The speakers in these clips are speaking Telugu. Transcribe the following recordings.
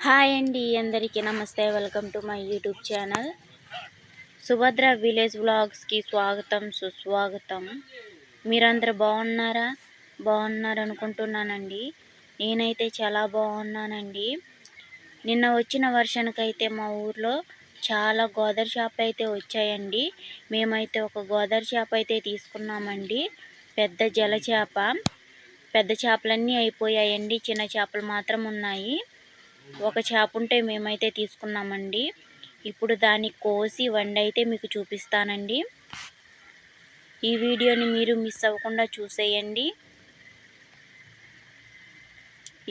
హాయ్ అండి అందరికీ నమస్తే. Welcome to my YouTube channel. Subhadra village వ్లాగ్స్కి స్వాగతం సుస్వాగతం. మీరందరూ బాగున్నారా? బాగున్నారు అనుకుంటున్నానండి నేనైతే చాలా బాగున్నానండి. నిన్న వచ్చిన వర్షానికైతే మా ఊర్లో చాలా గోదావరి చేప అయితే వచ్చాయండి. మేమైతే ఒక గోదావరి చేప అయితే తీసుకున్నామండి. పెద్ద జల చేప. పెద్ద చేపలన్నీ అయిపోయాయండి. చిన్న చేపలు మాత్రం ఉన్నాయి. ఒక చేప ఉంటే మేమైతే తీసుకున్నామండి. ఇప్పుడు దాన్ని కోసి వండి అయితే మీకు చూపిస్తానండి. ఈ వీడియోని మీరు మిస్ అవ్వకుండా చూసేయండి.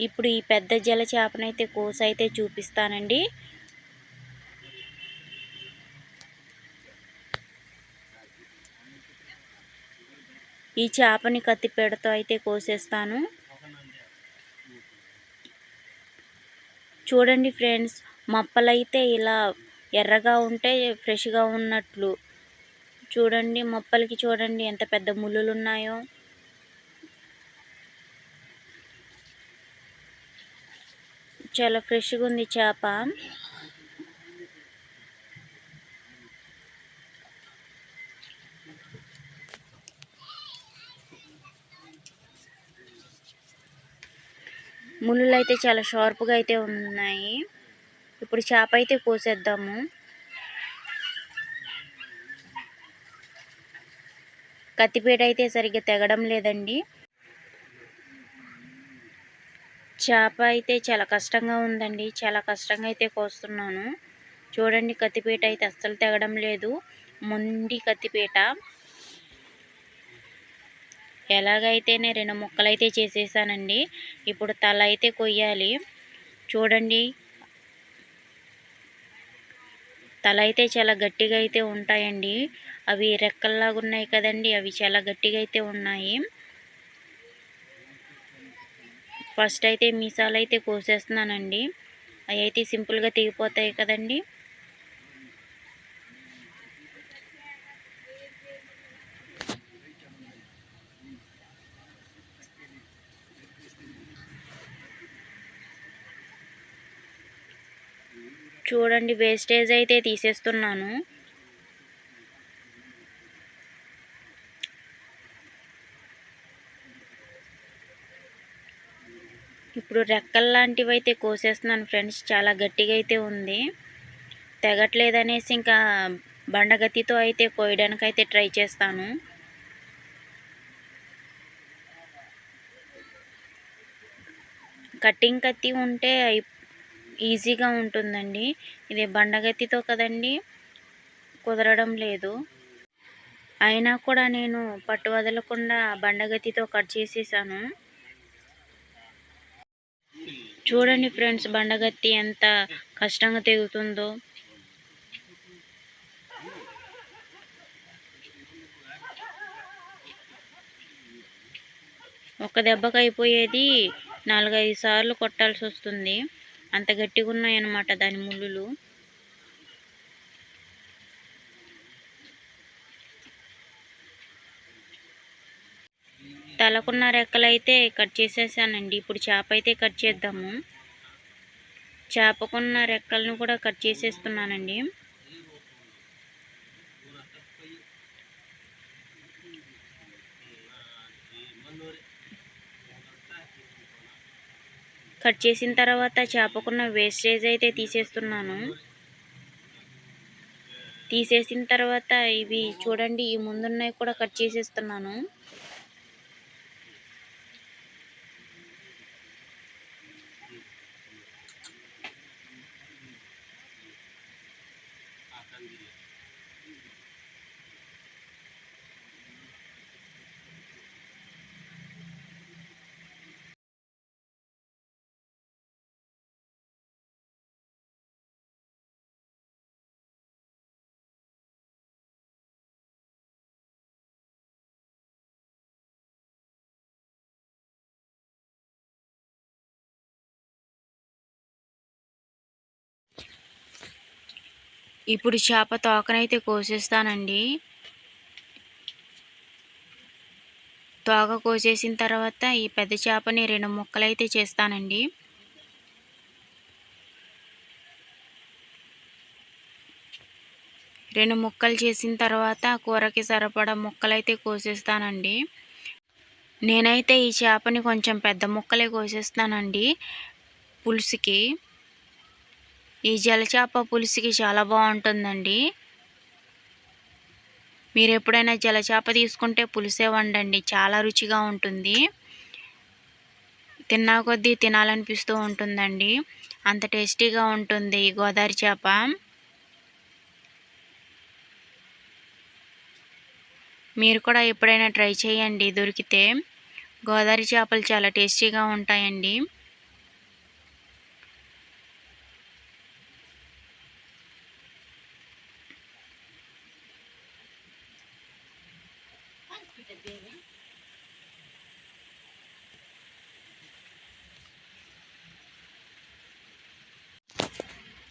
ఇప్పుడు ఈ పెద్ద జల చేపనైతే కోసి అయితే చూపిస్తానండి. ఈ చేపని కత్తిపేడతో అయితే కోసేస్తాను. చూడండి ఫ్రెండ్స్ మప్పలైతే ఇలా ఎర్రగా ఉంటే ఫ్రెష్గా ఉన్నట్లు. చూడండి మొప్పలకి చూడండి ఎంత పెద్ద ముళ్ళులు ఉన్నాయో చాలా ఫ్రెష్గా ఉంది చేప. ముళ్ళు అయితే చాలా షార్ప్గా అయితే ఉన్నాయి. ఇప్పుడు చేప అయితే కోసేద్దాము. కత్తిపీట అయితే సరిగ్గా తెగడం లేదండి. చేప అయితే చాలా కష్టంగా ఉందండి. చాలా కష్టంగా అయితే కోస్తున్నాను. చూడండి కత్తిపీట అయితే అస్సలు తెగడం లేదు. మొండి కత్తిపీట. ఎలాగైతే నేను రెండు ముక్కలైతే చేసేసానండి. ఇప్పుడు తల అయితే కొయ్యాలి. చూడండి. తల అయితే చాలా గట్టిగా అయితే ఉంటాయండి. అవి రెక్కల్లాగా ఉన్నాయి కదండి. అవి చాలా గట్టిగా అయితే ఉన్నాయి. ఫస్ట్ అయితే మీసాలు అయితే కోసేస్తున్నానండి. అవి అయితే సింపుల్గా తెగిపోతాయి కదండి. చూడండి వేస్టేజ్ అయితే తీసేస్తున్నాను. ఇప్పుడు రెక్కల్లాంటివి అయితే కోసేస్తున్నాను ఫ్రెండ్స్ చాలా గట్టిగా అయితే ఉంది. తెగట్లేదనేసి ఇంకా బండగతితో అయితే కోయడానికి అయితే ట్రై చేస్తాను. కటింగ్ కత్తి ఉంటే ఈజీగా ఉంటుందండి. ఇది బండగత్తితో కదండి కుదరడం లేదు. అయినా కూడా నేను పట్టు వదలకుండా బండగత్తితో కట్ చేసేసాను. చూడండి ఫ్రెండ్స్ బండగత్తి ఎంత కష్టంగా తెగుతుందో. ఒక దెబ్బకి అయిపోయేది నాలుగైదు సార్లు కొట్టాల్సి వస్తుంది అంత గట్టిగా ఉన్నాయన్నమాట దాని ముళ్ళులు. తలకున్న రెక్కలు అయితే కట్ చేసేసానండి. ఇప్పుడు చేప అయితే కట్ చేద్దాము. చేపకున్న రెక్కలను కూడా కట్ చేసేస్తున్నానండి. కట్ చేసిన తర్వాత చేపకున్న వేస్టేజ్ అయితే తీసేస్తున్నాను. తీసేసిన తర్వాత ఇవి చూడండి ఈ ముందున్నవి కూడా కట్ చేసేస్తున్నాను. ఇప్పుడు చేప తోకనైతే కోసేస్తానండి. తోక కోసేసిన తర్వాత ఈ పెద్ద చేపని రెండు ముక్కలైతే చేస్తానండి. రెండు ముక్కలు చేసిన తర్వాత కూరకి సరిపడ ముక్కలైతే కోసేస్తానండి. నేనైతే ఈ చేపని కొంచెం పెద్ద ముక్కలే కోసేస్తానండి పులుసుకి. ఈ జలచేప పులుసుకి చాలా బాగుంటుందండి. మీరు ఎప్పుడైనా జలచేప తీసుకుంటే పులుసే వండండి చాలా రుచిగా ఉంటుంది. తిన్నా కొద్దీ తినాలనిపిస్తూ ఉంటుందండి. అంత టేస్టీగా ఉంటుంది ఈ గోదావరి చేప. మీరు కూడా ఎప్పుడైనా ట్రై చేయండి దొరికితే. గోదావరి చేపలు చాలా టేస్టీగా ఉంటాయండి.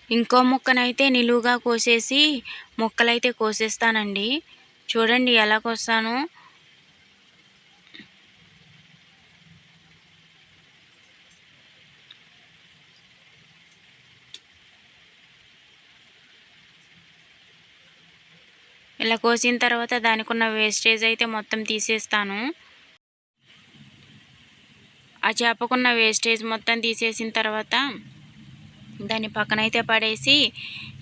ఇంకో ముక్కనైతే నిలువుగా కోసేసి ముక్కలైతే కోసేస్తానండి. చూడండి ఎలా కోస్తాను. ఇలా కోసిన తర్వాత దానికి ఉన్న వేస్టేజ్ అయితే మొత్తం తీసేస్తాను. ఆ చేపకున్న వేస్టేజ్ మొత్తం తీసేసిన తర్వాత దాన్ని పక్కనైతే పడేసి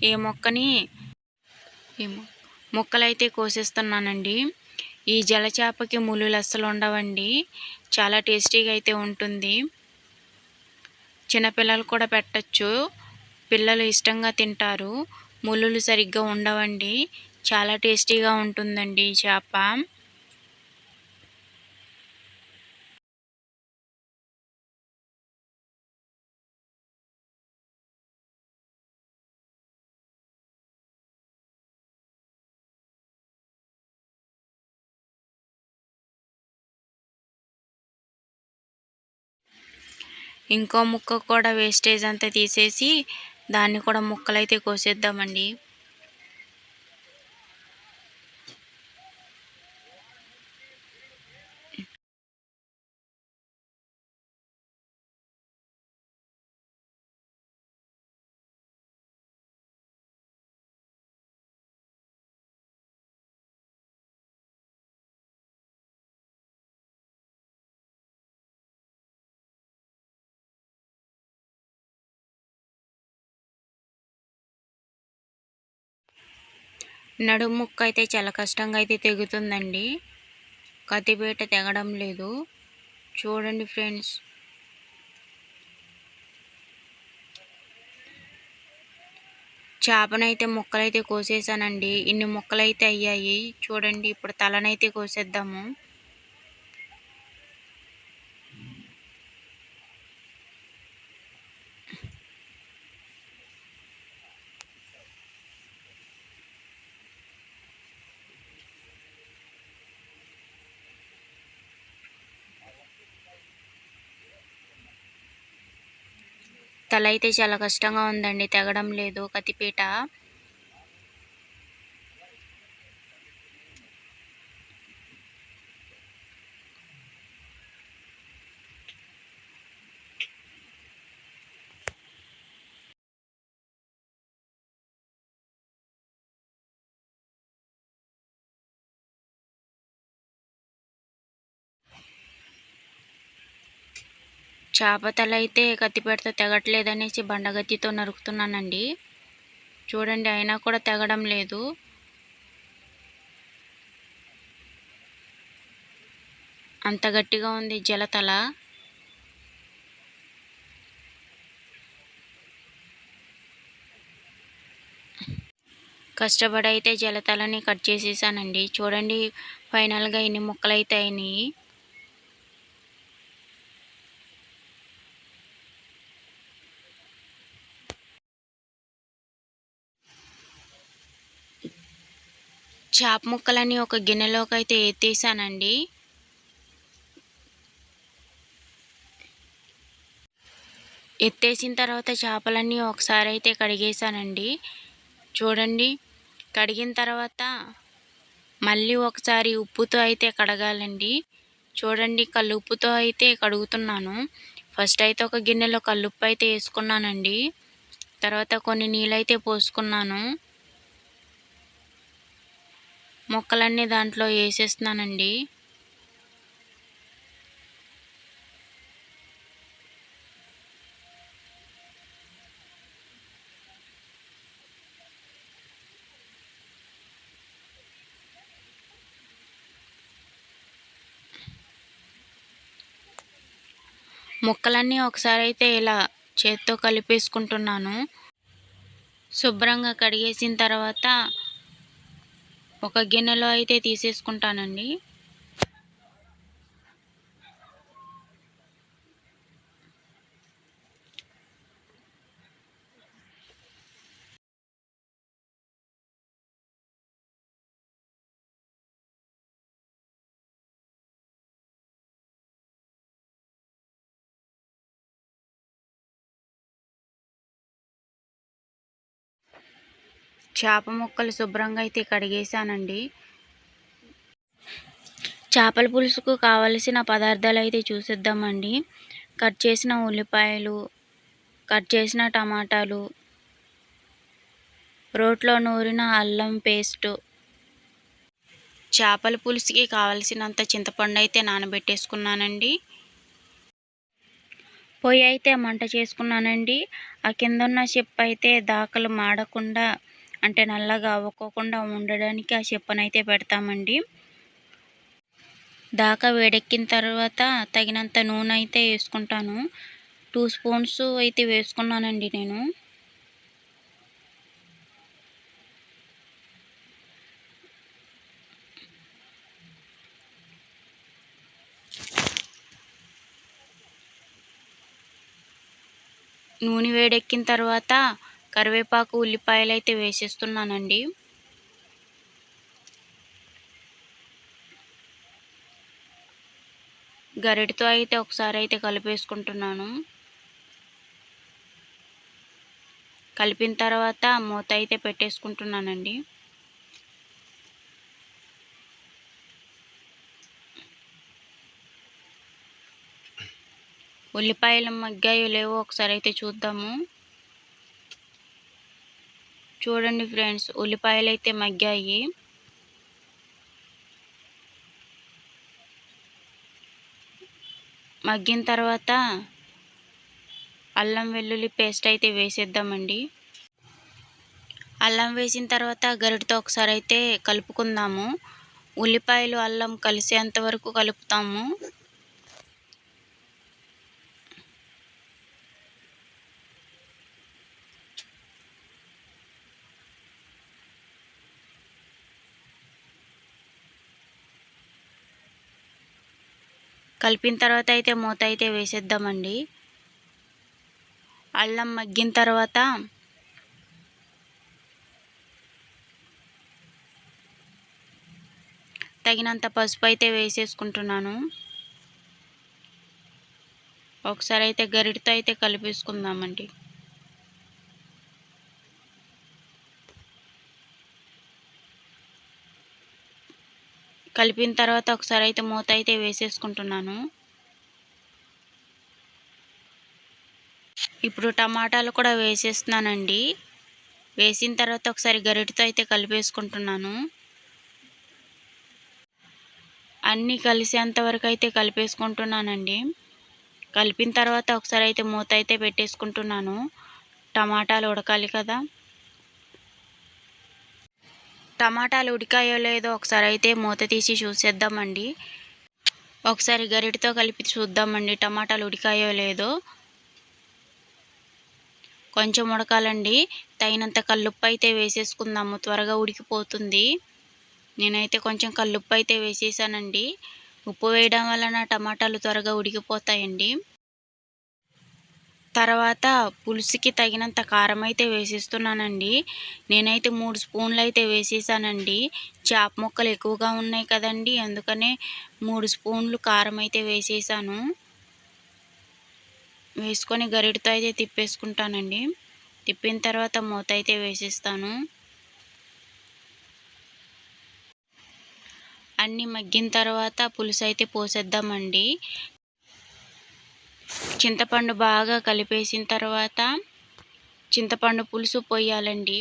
ఈ మొక్కని ఈ ముక్కలైతే కోసేస్తున్నానండి. ఈ జలచేపకి ములులు అస్సలు ఉండవండి. చాలా టేస్టీగా అయితే ఉంటుంది. చిన్నపిల్లలు కూడా పెట్టచ్చు. పిల్లలు ఇష్టంగా తింటారు. ములులు సరిగ్గా ఉండవండి. చాలా టేస్టీగా ఉంటుందండి ఈ చేప. ఇంకో ముక్క కూడా వేస్టేజ్ అంతా తీసేసి దాన్ని కూడా ముక్కలైతే కోసేద్దామండి. నడుము ముక్క అయితే చాలా కష్టంగా అయితే తెగుతుందండి. కత్తిపేట తెగడం లేదు. చూడండి ఫ్రెండ్స్. చేపనైతే ముక్కలైతే కోసేసానండి. ఇన్ని ముక్కలైతే అయ్యాయి. చూడండి ఇప్పుడు తలనైతే కోసేద్దాము. తల అయితే చాలా కష్టంగా ఉందండి తెగడం లేదు కత్తిపీట. చేప తల అయితే కత్తిపేటతో తెగట్లేదనేసి బండగత్తితో నరుకుతున్నానండి. చూడండి అయినా కూడా తెగడం లేదు. అంత గట్టిగా ఉంది జలతల. కష్టపడి అయితే జలతలని కట్ చేసేసానండి. చూడండి ఫైనల్గా ఇన్ని ముక్కలు అయితే అయినాయి. చేప ముక్కలన్నీ ఒక గిన్నెలోకి అయితే ఎత్తేసానండి. ఎత్తేసిన తర్వాత చేపలన్నీ ఒకసారి అయితే కడిగేసానండి. చూడండి కడిగిన తర్వాత మళ్ళీ ఒకసారి ఉప్పుతో అయితే కడగాలండి. చూడండి కల్లుప్పుతో అయితే కడుగుతున్నాను. ఫస్ట్ అయితే ఒక గిన్నెలో కల్లుప్పు అయితే వేసుకున్నానండి. తర్వాత కొన్ని నీళ్ళైతే పోసుకున్నాను. ముక్కలన్నీ దాంట్లో వేసేస్తున్నానండి. ముక్కలన్నీ ఒకసారి అయితే ఇలా చేత్తో కలిపేసుకుంటున్నాను. శుభ్రంగా కడిగేసిన తర్వాత ఒక గిన్నెలో అయితే తీసేసుకుంటానండి. చేప ముక్కలు శుభ్రంగా అయితే కడిగేసానండి చేపల పులుసుకు కావలసిన పదార్థాలు అయితే చూసిద్దామండి. కట్ చేసిన ఉల్లిపాయలు కట్ చేసిన టమాటాలు రోట్లో నూరిన అల్లం పేస్టు. చేపల పులుసుకి కావలసినంత చింతపండు అయితే నానబెట్టేసుకున్నానండి. పొయ్యి అయితే మంట చేసుకున్నానండి. ఆ కింద ఉన్న చెప్పు అయితే దాకలు మాడకుండా అంటే నల్లగా అవ్వకోకుండా ఉండడానికి ఆ చెప్పనైతే పెడతామండి. దాకా వేడెక్కిన తర్వాత తగినంత నూనె అయితే వేసుకుంటాను. టూ స్పూన్స్ అయితే వేసుకున్నానండి నేను. నూనె వేడెక్కిన తర్వాత కరివేపాకు ఉల్లిపాయలు అయితే వేసేస్తున్నానండి. గరిటితో అయితే ఒకసారి అయితే కలిపేసుకుంటున్నాను. కలిపిన తర్వాత మూత అయితే పెట్టేసుకుంటున్నానండి. ఉల్లిపాయలు మగ్గాయో లేవో ఒకసారి అయితే చూద్దాము. చూడండి ఫ్రెండ్స్ ఉల్లిపాయలు అయితే మగ్గాయి. మగ్గిన తర్వాత అల్లం వెల్లుల్లి పేస్ట్ అయితే వేసేద్దామండి. అల్లం వేసిన తర్వాత గరిటతో ఒకసారి అయితే కలుపుకుందాము. ఉల్లిపాయలు అల్లం కలిసేంత వరకు కలుపుతాము. కలిపిన తర్వాత అయితే మూత అయితే వేసేద్దామండి. అల్లం మగ్గిన తర్వాత తగినంత పసుపు అయితే వేసేసుకుంటున్నాను. ఒకసారి అయితే గరిటితో అయితే కలిపేసుకుందామండి. కలిపిన తర్వాత ఒకసారి అయితే మూత అయితే వేసేసుకుంటున్నాను. ఇప్పుడు టమాటాలు కూడా వేసేస్తున్నానండి. వేసిన తర్వాత ఒకసారి గరిటతో అయితే కలిపేసుకుంటున్నాను. అన్నీ కలిసేంత వరకు అయితే కలిపేసుకుంటున్నానండి. కలిపిన తర్వాత ఒకసారి అయితే మూత అయితే పెట్టేసుకుంటున్నాను. టమాటాలు ఉడకాలి కదా. టమాటాలు ఉడికాయో లేదో ఒకసారి అయితే మూత తీసి చూసేద్దామండి. ఒకసారి గరిటితో కలిపి చూద్దామండి టమాటాలు ఉడికాయో లేదో. కొంచెం ఉడకాలండి. తగినంత కల్లుప్పు అయితే వేసేసుకుందాము త్వరగా ఉడికిపోతుంది. నేనైతే కొంచెం కల్లుప్పు అయితే వేసేసానండి. ఉప్పు వేయడం వలన టమాటాలు త్వరగా ఉడికిపోతాయండి. తర్వాత పులుసుకి తగినంత కారం అయితే వేసిస్తున్నానండి. నేనైతే మూడు స్పూన్లు అయితే వేసేసానండి. చేప ముక్కలు ఎక్కువగా ఉన్నాయి కదండి అందుకనే మూడు స్పూన్లు కారం అయితే వేసేసాను. వేసుకొని గరిటతో అయితే తిప్పేసుకుంటానండి. తిప్పిన తర్వాత మూత అయితే వేసేస్తాను. అన్నీ మగ్గిన తర్వాత పులుసు అయితే పోసేద్దామండి. చింతపండు బాగా కలిపేసిన తర్వాత చింతపండు పులుసు పోయాలండి.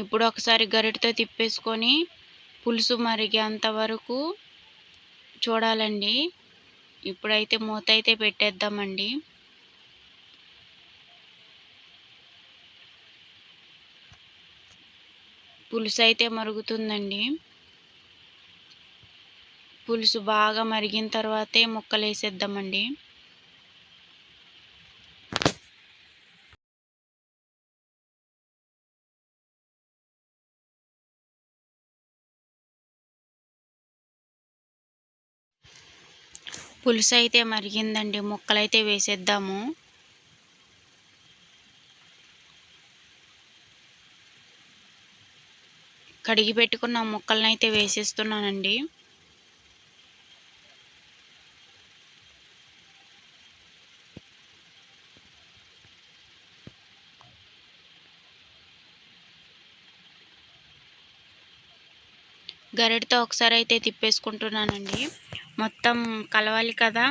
ఇప్పుడు ఒకసారి గరిటతో తిప్పేసుకొని పులుసు మరిగేంత వరకు చూడాలండి. ఇప్పుడైతే మూత అయితే పెట్టేద్దామండి. పులుసు అయితే మరుగుతుందండి. పులుసు బాగా మరిగిన తర్వాతే ముక్కలు వేసేద్దామండి పులుసు అయితే మరిగిందండి ముక్కలైతే వేసేద్దాము. కడిగి పెట్టుకున్న ముక్కలనైతే అయితే వేసేస్తున్నానండి. గరిటతో ఒకసారి అయితే తిప్పేసుకుంటున్నానండి. మొత్తం కలవాలి కదా.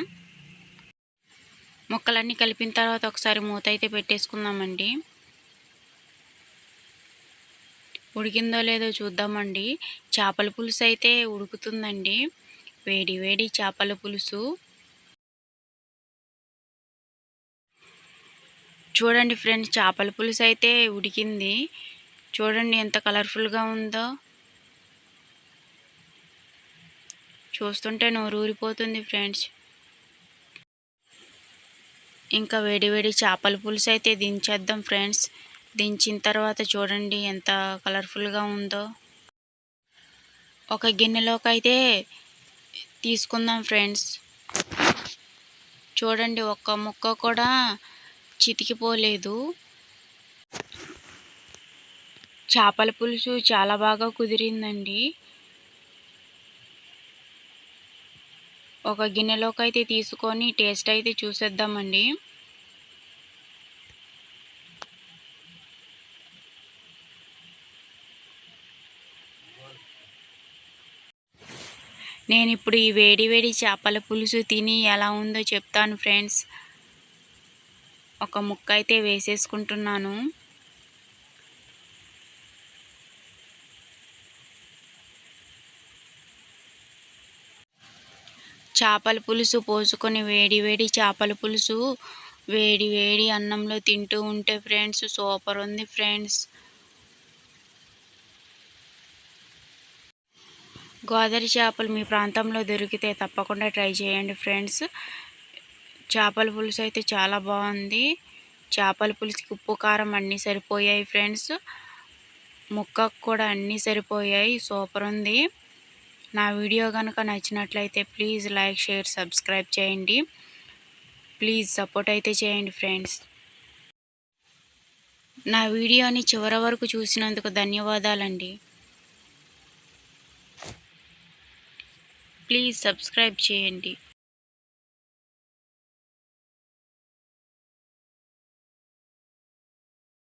ముక్కలన్నీ కలిపిన తర్వాత ఒకసారి మూత అయితే పెట్టేసుకుందామండి. ఉడికిందో లేదో చూద్దామండి. చేపల పులుసు అయితే ఉడుకుతుందండి. వేడి వేడి చేపల పులుసు. చూడండి ఫ్రెండ్స్ చేపల పులుసు అయితే ఉడికింది. చూడండి ఎంత కలర్ఫుల్గా ఉందో. చూస్తుంటే నోరు ఊరిపోతుంది ఫ్రెండ్స్. ఇంకా వేడి వేడి చేపల పులుసు అయితే దించేద్దాం ఫ్రెండ్స్. దించిన తర్వాత చూడండి ఎంత కలర్ఫుల్గా ఉందో. ఒక గిన్నెలోకి అయితే తీసుకుందాం ఫ్రెండ్స్. చూడండి ఒక్క ముక్క కూడా చితికిపోలేదు. చేపల పులుసు చాలా బాగా కుదిరిందండి. ఒక గిన్నెలోకి అయితే తీసుకొని టేస్ట్ అయితే చూసేద్దామండి. నేను ఇప్పుడు ఈ వేడి వేడి చేపల పులుసు తిని ఎలా ఉందో చెప్తాను ఫ్రెండ్స్. ఒక ముక్క అయితే వేసేసుకుంటున్నాను. చేపల పులుసు పోసుకొని వేడి వేడి చేపల పులుసు వేడి వేడి అన్నంలో తింటూ ఉంటే ఫ్రెండ్స్ సూపర్ ఉంది ఫ్రెండ్స్. గోదావరి చేపలు మీ ప్రాంతంలో దొరికితే తప్పకుండా ట్రై చేయండి ఫ్రెండ్స్. చేపల పులుసు అయితే చాలా బాగుంది. చేపల పులుసుకి ఉప్పు కారం అన్నీ సరిపోయాయి ఫ్రెండ్స్. ముక్కకు కూడా అన్నీ సరిపోయాయి. సూపర్ ఉంది. నా వీడియో కనుక నచ్చినట్లయితే ప్లీజ్ లైక్ షేర్ సబ్స్క్రైబ్ చేయండి. ప్లీజ్ సపోర్ట్ అయితే చేయండి ఫ్రెండ్స్. నా వీడియోని చివరి వరకు చూసినందుకు ధన్యవాదాలండి. ప్లీజ్ సబ్స్క్రైబ్ చేయండి.